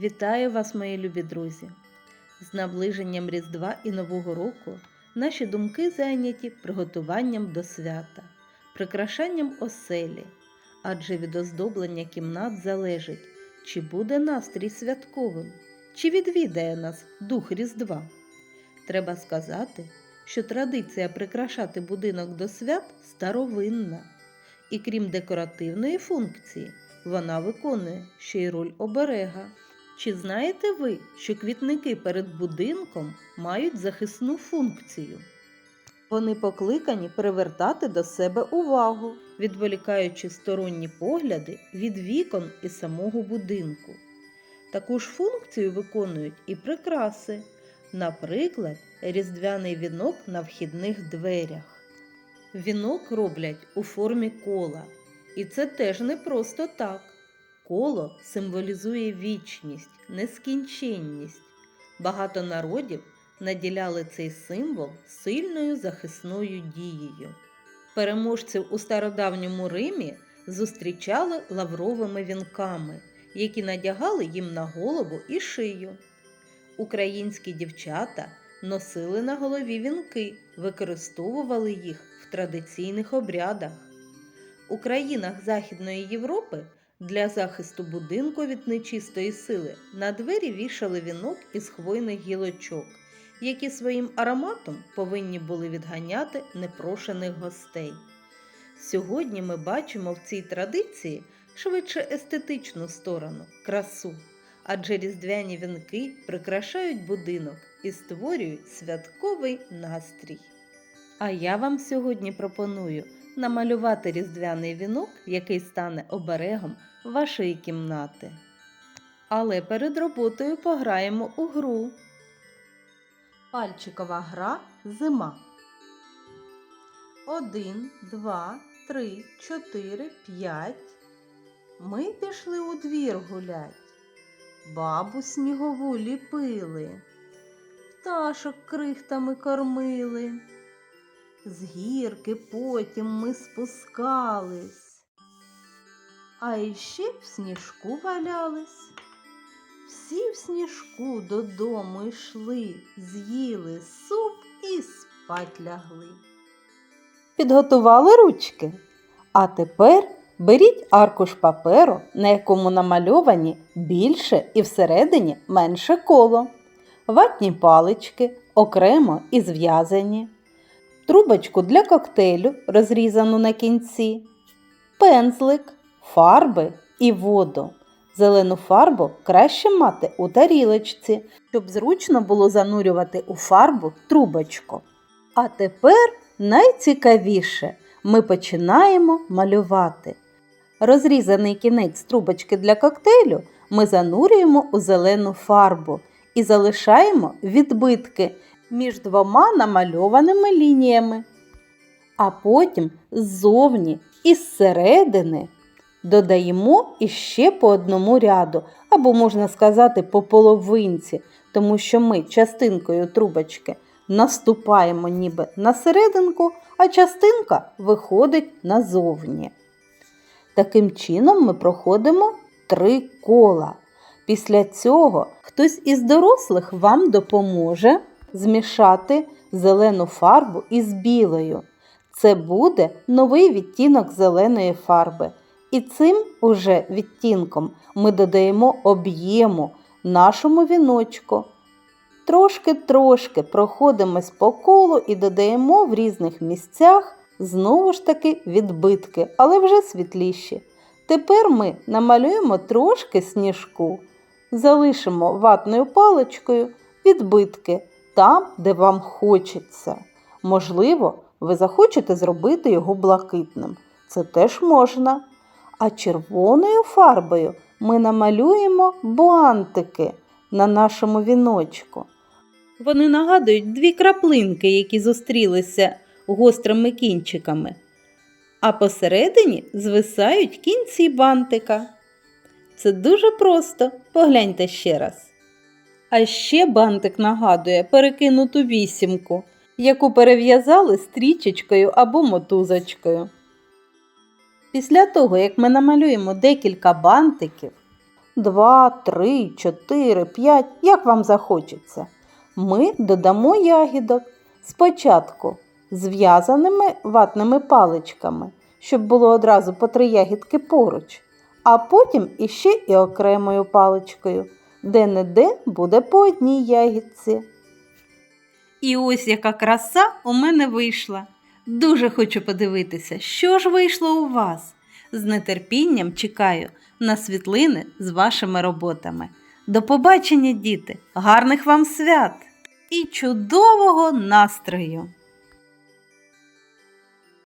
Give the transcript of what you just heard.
Вітаю вас, мої любі друзі! З наближенням Різдва і Нового року наші думки зайняті приготуванням до свята, прикрашанням оселі, адже від оздоблення кімнат залежить, чи буде настрій святковим, чи відвідає нас дух Різдва. Треба сказати, що традиція прикрашати будинок до свят старовинна, і крім декоративної функції, вона виконує ще й роль оберега. Чи знаєте ви, що квітники перед будинком мають захисну функцію? Вони покликані привертати до себе увагу, відволікаючи сторонні погляди від вікон і самого будинку. Таку ж функцію виконують і прикраси, наприклад, різдвяний вінок на вхідних дверях. Вінок роблять у формі кола, і це теж не просто так. Коло символізує вічність, нескінченність. Багато народів наділяли цей символ сильною захисною дією. Переможців у стародавньому Римі зустрічали лавровими вінками, які надягали їм на голову і шию. Українські дівчата носили на голові вінки, використовували їх в традиційних обрядах. У країнах Західної Європи для захисту будинку від нечистої сили на двері вішали вінок із хвойних гілочок, які своїм ароматом повинні були відганяти непрошених гостей. Сьогодні ми бачимо в цій традиції швидше естетичну сторону, красу, адже різдвяні вінки прикрашають будинок і створюють святковий настрій. А я вам сьогодні пропоную намалювати різдвяний вінок, який стане оберегом вашої кімнати. Але перед роботою пограємо у гру. Пальчикова гра зима. Один, два, три, чотири, п'ять. Ми пішли у двір гулять. Бабу снігову ліпили, пташок крихтами кормили. З гірки потім ми спускались, а іще в сніжку валялись. Всі в сніжку додому йшли, з'їли суп і спать лягли. Підготували ручки. А тепер беріть аркуш паперу, на якому намальовані більше і всередині менше коло, ватні палички окремо і зв'язані трубочку для коктейлю, розрізану на кінці, пензлик, фарби і воду. Зелену фарбу краще мати у тарілочці, щоб зручно було занурювати у фарбу трубочку. А тепер найцікавіше ми починаємо малювати. Розрізаний кінець трубочки для коктейлю ми занурюємо у зелену фарбу і залишаємо відбитки між двома намальованими лініями. А потім ззовні і зсередини додаємо іще по одному ряду, або, можна сказати, по половинці, тому що ми частинкою трубочки наступаємо ніби на серединку, а частинка виходить назовні. Таким чином ми проходимо три кола. Після цього хтось із дорослих вам допоможе змішати зелену фарбу із білою. Це буде новий відтінок зеленої фарби. І цим уже відтінком ми додаємо об'єму нашому віночку. Трошки-трошки проходимось по колу і додаємо в різних місцях знову ж таки відбитки, але вже світліші. Тепер ми намалюємо трошки сніжку, залишимо ватною паличкою відбитки там, де вам хочеться. Можливо, ви захочете зробити його блакитним. Це теж можна. А червоною фарбою ми намалюємо бантики на нашому віночку. Вони нагадують дві краплинки, які зустрілися гострими кінчиками, а посередині звисають кінці бантика. Це дуже просто. Погляньте ще раз. А ще бантик нагадує перекинуту вісімку, яку перев'язали стрічечкою або мотузочкою. Після того, як ми намалюємо декілька бантиків, два, три, чотири, п'ять, як вам захочеться. Ми додамо ягідок спочатку зв'язаними ватними паличками, щоб було одразу по три ягідки поруч, а потім іще і окремою паличкою, де-не-де буде по одній ягідці. І ось яка краса у мене вийшла. Дуже хочу подивитися, що ж вийшло у вас. З нетерпінням чекаю на світлини з вашими роботами. До побачення, діти! Гарних вам свят і чудового настрою!